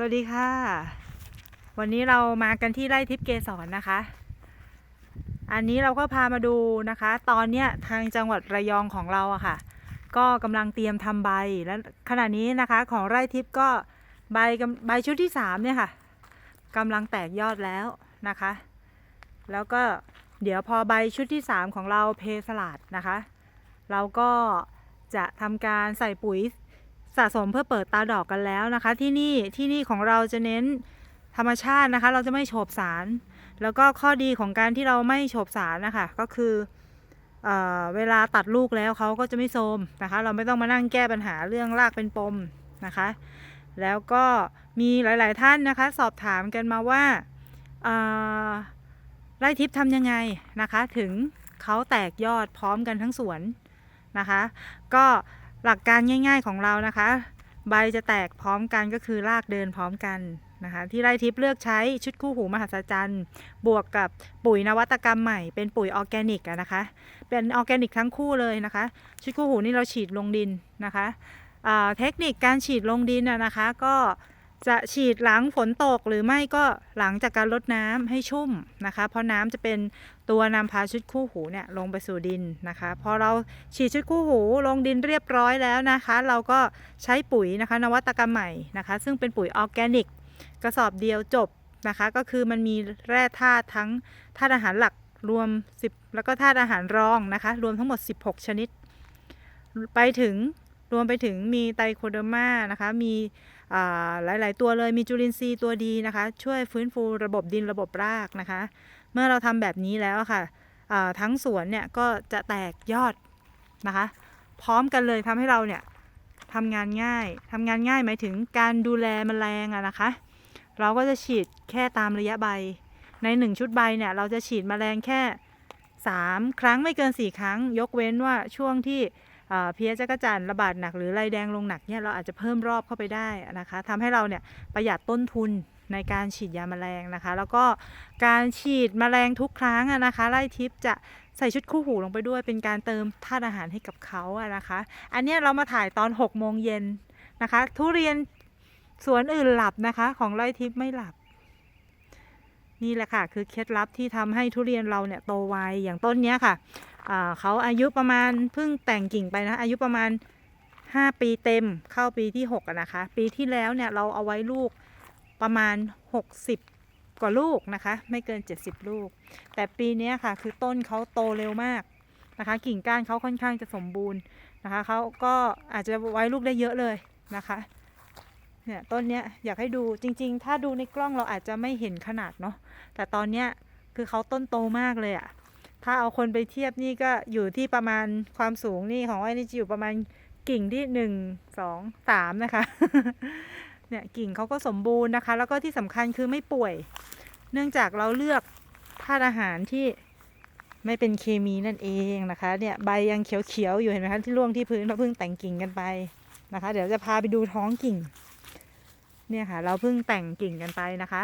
สวัสดีค่ะ วันนี้เรามากันที่ไร่ทิพย์เกสรนะคะ อันนี้เราก็พามาดูนะคะ ตอนเนี้ยทางจังหวัดระยองของเราอะค่ะ ก็กำลังเตรียมทำใบและขณะนี้นะคะของไร่ทิพย์ก็ใบใบชุดที่สามเนี่ยค่ะกำลังแตกยอดแล้วนะคะ แล้วก็เดี๋ยวพอใบชุดที่สามของเราเพสลัดนะคะ เราก็จะทำการใส่ปุ๋ย สะสมเพื่อเปิดตาดอกกันแล้วนะคะ ที่นี่ที่นี่ของเราจะเน้นธรรมชาตินะคะ เราจะไม่โฉบสาร แล้วก็ข้อดีของการที่เราไม่โฉบสารนะคะก็คือเออเวลาตัดลูกแล้วเขาก็จะไม่โทมนะคะ เราไม่ต้องมานั่งแก้ปัญหาเรื่องรากเป็นปมนะคะ แล้วก็มีหลาย ๆ ท่านนะคะ สอบถามกันมาว่าไร่ทิพย์ทำยังไงนะคะ ถึงเขาแตกยอดพร้อมกันทั้งสวนนะคะ ก็ หลักการง่ายๆของเรานะคะ ใบจะแตกพร้อมกันก็คือรากเดินพร้อมกันนะคะ ที่ไร่ทิพย์เลือกใช้ชุดคู่หูมหัศจรรย์บวกกับปุ๋ยนวัตกรรมใหม่ เป็นปุ๋ยออร์แกนิกนะคะ เป็นออร์แกนิกทั้งคู่เลยนะคะ ชุดคู่หูนี่เราฉีดลงดินนะคะเทคนิคการฉีดลงดินนะคะ ก็ จะฉีดหลังฝนตกหรือไม่ก็หลังจากการลดน้ำให้ชุ่มนะคะ เพราะน้ำจะเป็นตัวนำพาชุดคู่หูเนี่ยลงไปสู่ดินนะคะพอเราฉีดชุดคู่หูลงดินเรียบร้อยแล้วนะคะ เราก็ใช้ปุ๋ยนะคะ นวัตกรรมใหม่นะคะ ซึ่งเป็นปุ๋ยออร์แกนิก กระสอบเดียวจบนะคะ ก็คือมันมีแร่ธาตุทั้งธาตุอาหารหลักรวม 10 แล้วก็ธาตุอาหารรองนะคะ รวมทั้งหมด 16 ชนิด ไปถึงรวมไปถึงมีไตรโคเดอร์มานะคะมี หลาย ๆ ตัวเลยมีจุลินทรีย์ตัวดีนะคะ ช่วยฟื้นฟูระบบดินระบบรากนะคะ เมื่อเราทำแบบนี้แล้วค่ะทั้งสวนเนี่ยก็จะแตกยอดนะคะ พร้อมกันเลยทำให้เราเนี่ยทำงานง่ายทำงานง่ายหมายถึงการดูแลแมลงอะนะคะ เราก็จะฉีดแค่ตามระยะใบ ในหนึ่งชุดใบเนี่ยเราจะฉีดแมลงแค่ 3 ครั้งไม่เกิน 4 ครั้ง ยกเว้นว่าช่วงที่ เพี้ยจักจันระบาดหนักหรือไรแดงลงหนักเนี่ยเราอาจจะเพิ่มรอบเข้าไปได้นะคะทำให้เราเนี่ยประหยัดต้นทุนในการฉีดยาแมลงนะคะ แล้วก็การฉีดแมลงทุกครั้งนะคะไล่ทิพจะใส่ชุดคู่หูลงไปด้วยเป็นการเติมธาตุอาหารให้กับเขาอะนะคะ อันนี้เรามาถ่ายตอน6โมงเย็นนะคะ ทุเรียนสวนอื่นหลับนะคะ ของไร่ทิพย์ไม่หลับ นี่แหละค่ะ คือเคล็ดลับที่ทำให้ทุเรียนเราเนี่ยโตไวอย่างต้นเนี้ยค่ะ เขาอายุประมาณเพิ่งแต่งกิ่งไปนะ อายุประมาณ 5 ปีเต็มเข้าปีที่6นะคะ ปีที่แล้วเนี่ยเราเอาไว้ลูกประมาณ 60 กว่าลูกนะคะ ไม่เกิน 70 ลูก แต่ปีนี้ค่ะคือต้นเขาโตเร็วมากนะคะ กิ่งก้านเขาค่อนข้างจะสมบูรณ์นะคะเขาก็อาจจะไว้ลูกได้เยอะเลยนะคะเนี่ยต้นเนี้ยอยากให้ดูจริง ๆ ถ้าดูในกล้องเราอาจจะไม่เห็นขนาดเนาะแต่ตอนเนี้ยคือเขาต้นโตมากเลยอะ ถ้าเอาคนไปเทียบนี่ก็อยู่ที่ประมาณความสูงนี่ของไอ้นี่จะอยู่ประมาณกิ่งที่หนึ่งสองสามนะคะ เนี่ยกิ่งเขาก็สมบูรณ์นะคะ แล้วก็ที่สำคัญคือไม่ป่วย เนื่องจากเราเลือกธาตุอาหารที่ไม่เป็นเคมีนั่นเองนะคะ เนี่ยใบยังเขียวๆอยู่เห็นไหมคะที่ร่วงที่พื้นเราเพิ่งแต่งกิ่งกันไปนะคะ เดี๋ยวจะพาไปดูท้องกิ่ง เนี่ยค่ะ เราเพิ่งแต่งกิ่งกันไปนะคะ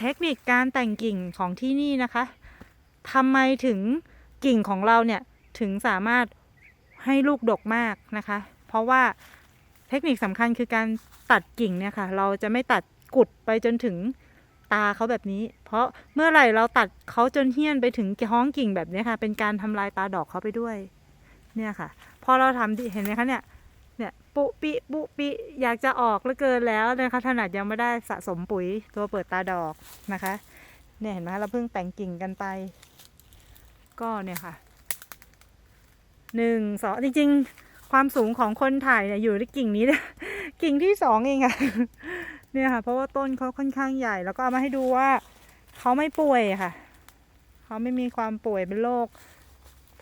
เทคนิคการแต่งกิ่งของที่นี่นะคะ ทำไมถึงกิ่งของเราเนี่ยถึงสามารถให้ลูกดกมากนะคะ เพราะว่าเทคนิคสำคัญคือการตัดกิ่งเนี่ยค่ะ เราจะไม่ตัดกุดไปจนถึงตาเขาแบบนี้ เพราะเมื่อไหร่เราตัดเขาจนเหี้ยนไปถึงท้องกิ่งแบบนี้ค่ะ เป็นการทำลายตาดอกเขาไปด้วย เนี่ยค่ะ พอเราทำเห็นไหมคะเนี่ยเนี่ยปุปิปุปิอยากจะออกเหลือเกินแล้วนะคะขนาดยังไม่ได้สะสมปุ๋ยตัวเปิดตาดอกนะคะ เนี่ยเห็นไหมเราเพิ่งแต่งกิ่งกันไป ก็เนี่ยค่ะหนึ่งสองจริง ๆ ความสูงของคนถ่ายเนี่ยอยู่ที่กิ่งนี้เลยกิ่งที่สองเองอะเนี่ยค่ะ เพราะว่าต้นเขาค่อนข้างใหญ่แล้วก็เอามาให้ดูว่าเขาไม่ป่วยค่ะ เขาไม่มีความป่วยเป็นโรค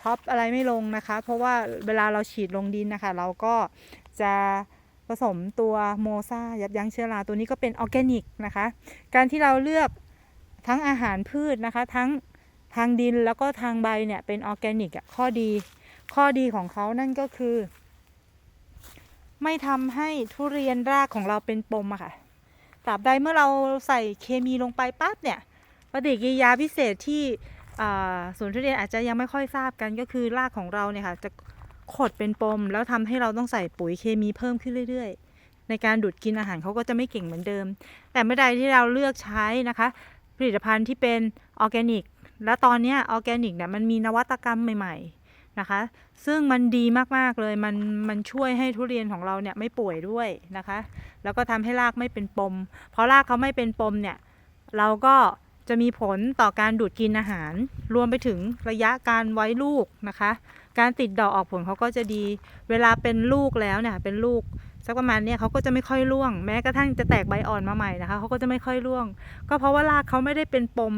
ท็อปอะไรไม่ลงนะคะ เพราะว่าเวลาเราฉีดลงดินนะคะ เราก็จะผสมตัวโมซายับยั้งเชื้อราตัวนี้ก็เป็นออร์แกนิกนะคะ การที่เราเลือกทั้งอาหารพืชนะคะ ทั้ง ทางดินแล้วก็ทางใบเนี่ยเป็นออร์แกนิกอะข้อดี ข้อดีของเขานั่นก็คือ ไม่ทำให้ทุเรียนรากของเราเป็นปมอะค่ะตราบใดเมื่อเราใส่เคมีลงไปปั๊บเนี่ยปฏิกิริยาพิเศษที่อ่าศูนย์ทุเรียนอาจจะยังไม่ค่อยทราบกันก็คือรากของเราเนี่ยค่ะจะขดเป็นปม แล้วทำให้เราต้องใส่ปุ๋ยเคมีเพิ่มขึ้นเรื่อย ๆ ในการดูดกินอาหารเขาก็จะไม่เก่งเหมือนเดิม แต่เมื่อใดที่เราเลือกใช้นะคะ ผลิตภัณฑ์ที่เป็นออร์แกนิก และตอนนี้ออร์แกนิกเนี่ยมันมีนวัตกรรมใหม่ๆนะคะ ซึ่งมันดีมากๆเลย มันมันช่วยให้ทุเรียนของเราเนี่ยไม่ป่วยด้วยนะคะ แล้วก็ทำให้รากไม่เป็นปม เพราะรากเขาไม่เป็นปมเนี่ย เราก็จะมีผลต่อการดูดกินอาหาร รวมไปถึงระยะการไว้ลูกนะคะ การติดดอกออกผลเขาก็จะดี เวลาเป็นลูกแล้วเนี่ยเป็นลูกสักประมาณเนี่ยเขาก็จะไม่ค่อยร่วง แม้กระทั่งจะแตกใบอ่อนมาใหม่นะคะเขาก็จะไม่ค่อยร่วง ก็เพราะว่ารากเขาไม่ได้เป็นปม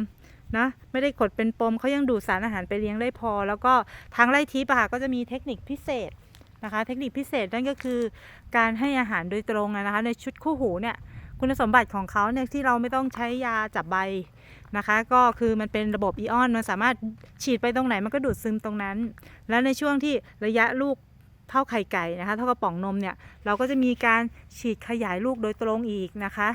นะไม่ได้ขดเป็นปมเขายังดูดสารอาหารไปเลี้ยงได้พอ แล้วก็ทางไร่ทิพย์ค่ะก็จะมีเทคนิคพิเศษนะคะ เทคนิคพิเศษนั่นก็คือการให้อาหารโดยตรงนะคะ ในชุดคู่หูเนี่ยคุณสมบัติของเขาเนี่ยที่เราไม่ต้องใช้ยาจับใบนะคะ ก็คือมันเป็นระบบอีออนมันสามารถฉีดไปตรงไหนมันก็ดูดซึมตรงนั้น แล้วในช่วงที่ระยะลูกเท่าไข่ไก่นะคะ เท่ากระป๋องนมเนี่ยเราก็จะมีการฉีดขยายลูกโดยตรงอีกนะคะ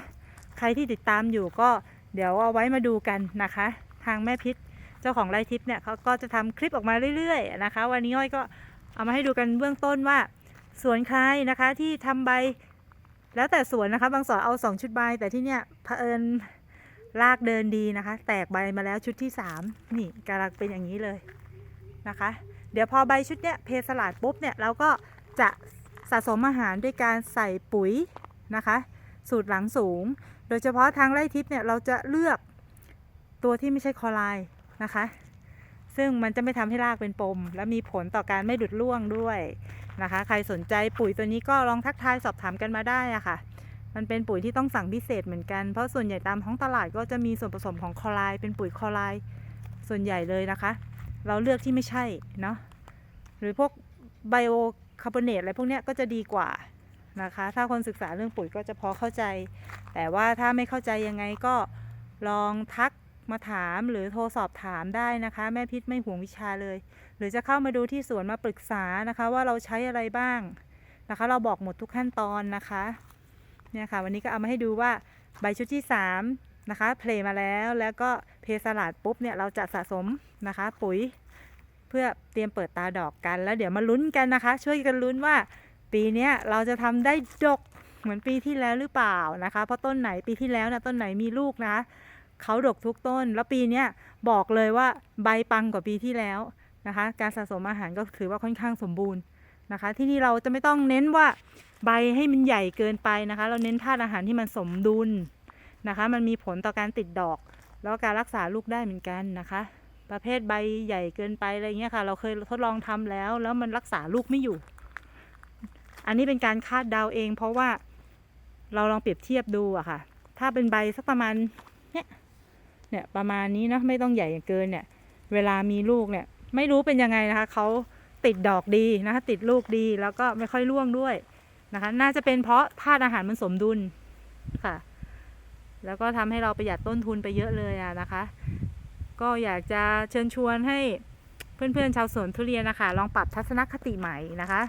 ใครที่ติดตามอยู่ก็เดี๋ยวเอาไว้มาดูกันนะคะางแม่พิษเจ้าของไร่ทิพย์เนี่ยเขาก็จะทำคลิปออกมาเรื่อยๆนะคะ วันนี้อ้อยก็เอามาให้ดูกันเบื้องต้นว่า สวนใครนะคะที่ทำใบแล้วแต่สวนนะคะ บางสวนเอาสองชุดใบแต่ที่เนี่ยเผอิญรากเดินดีนะคะ แตกใบมาแล้วชุดที่สามนี่กำลังเป็นอย่างนี้เลยนะคะ เดี๋ยวพอใบชุดเนี้ยเพสลาดปุ๊บเนี่ยเราก็จะสะสมอาหารด้วยการใส่ปุ๋ยนะคะ สูตรหลังสูง โดยเฉพาะทางไร่ทิพย์เนี่ยเราจะเลือก ตัวที่ไม่ใช่คอไรด์นะคะ ซึ่งมันจะไม่ทำให้รากเป็นปม และมีผลต่อการไม่ดุดร่วงด้วยนะคะ ใครสนใจปุ๋ยตัวนี้ก็ลองทักทายสอบถามกันมาได้อะค่ะ มันเป็นปุ๋ยที่ต้องสั่งพิเศษเหมือนกัน เพราะส่วนใหญ่ตามท้องตลาดก็จะมีส่วนผสมของคอไรด์เป็นปุ๋ยคอไรด์ส่วนใหญ่เลยนะคะ เราเลือกที่ไม่ใช่เนาะ หรือพวกไบโอคาร์บอเนตอะไรพวกเนี้ยก็จะดีกว่านะคะ ถ้าคนศึกษาเรื่องปุ๋ยก็จะพอเข้าใจ แต่ว่าถ้าไม่เข้าใจยังไงก็ลองทัก มาถามหรือโทรสอบถามได้นะคะ แม่พิษไม่ห่วงวิชาเลย หรือจะเข้ามาดูที่สวนมาปรึกษานะคะ ว่าเราใช้อะไรบ้างนะคะ เราบอกหมดทุกขั้นตอนนะคะเนี่ยค่ะวันนี้ก็เอามาให้ดูว่าใบชุดที่ 3 นะคะเพลมาแล้วแล้วก็เพสลัดปุ๊บเนี่ยเราจะสะสมนะคะ ปุ๋ยเพื่อเตรียมเปิดตาดอกกัน แล้วเดี๋ยวมาลุ้นกันนะคะ ช่วยกันลุ้นว่า ปีนี้เราจะทำได้ดกเหมือนปีที่แล้วหรือเปล่านะคะ เพราะต้นไหนปีที่แล้วนะต้นไหนมีลูกนะ เขาดกทุกต้น แล้วปีนี้บอกเลยว่าใบปังกว่าปีที่แล้วนะคะ การสะสมอาหารก็ถือว่าค่อนข้างสมบูรณ์นะคะ ที่นี่เราจะไม่ต้องเน้นว่าใบให้มันใหญ่เกินไปนะคะ เราเน้นธาตุอาหารที่มันสมดุลนะคะ มันมีผลต่อการติดดอก แล้วการรักษาลูกได้เหมือนกันนะคะ ประเภทใบใหญ่เกินไปอะไรเงี้ยค่ะ เราเคยทดลองทำแล้ว แล้วมันรักษาลูกไม่อยู่ อันนี้เป็นการคาดเดาเอง เพราะว่าเราลองเปรียบเทียบดูอะค่ะ ถ้าเป็นใบสักประมาณเนี่ย เนี่ยประมาณนี้เนะไม่ต้องใหญ่เกินเนี่ย เวลามีลูกเนี่ย ไม่รู้เป็นยังไงนะคะเขาติดดอกดีนะคะติดลูกดีแล้วก็ไม่ค่อยร่วงด้วยนะคะ น่าจะเป็นเพราะธาตุอาหารมันสมดุลค่ะ แล้วก็ทำให้เราประหยัดต้นทุนไปเยอะเลยอะนะคะ ก็อยากจะเชิญชวนให้เพื่อนๆชาวสวนทุเรียนนะคะลองปรับทัศนคติใหม่นะคะ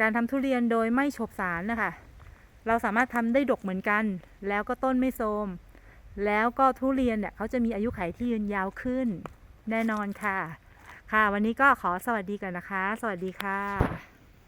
การทำทุเรียนโดยไม่ฉบสารนะคะ เราสามารถทำได้ดกเหมือนกัน แล้วก็ต้นไม่โทรม แล้วก็ทุเรียนเนี่ยเขาจะมีอายุขัยที่ยืนยาวขึ้น แน่นอนค่ะ ค่ะ วันนี้ก็ขอสวัสดีกันนะคะ สวัสดีค่ะ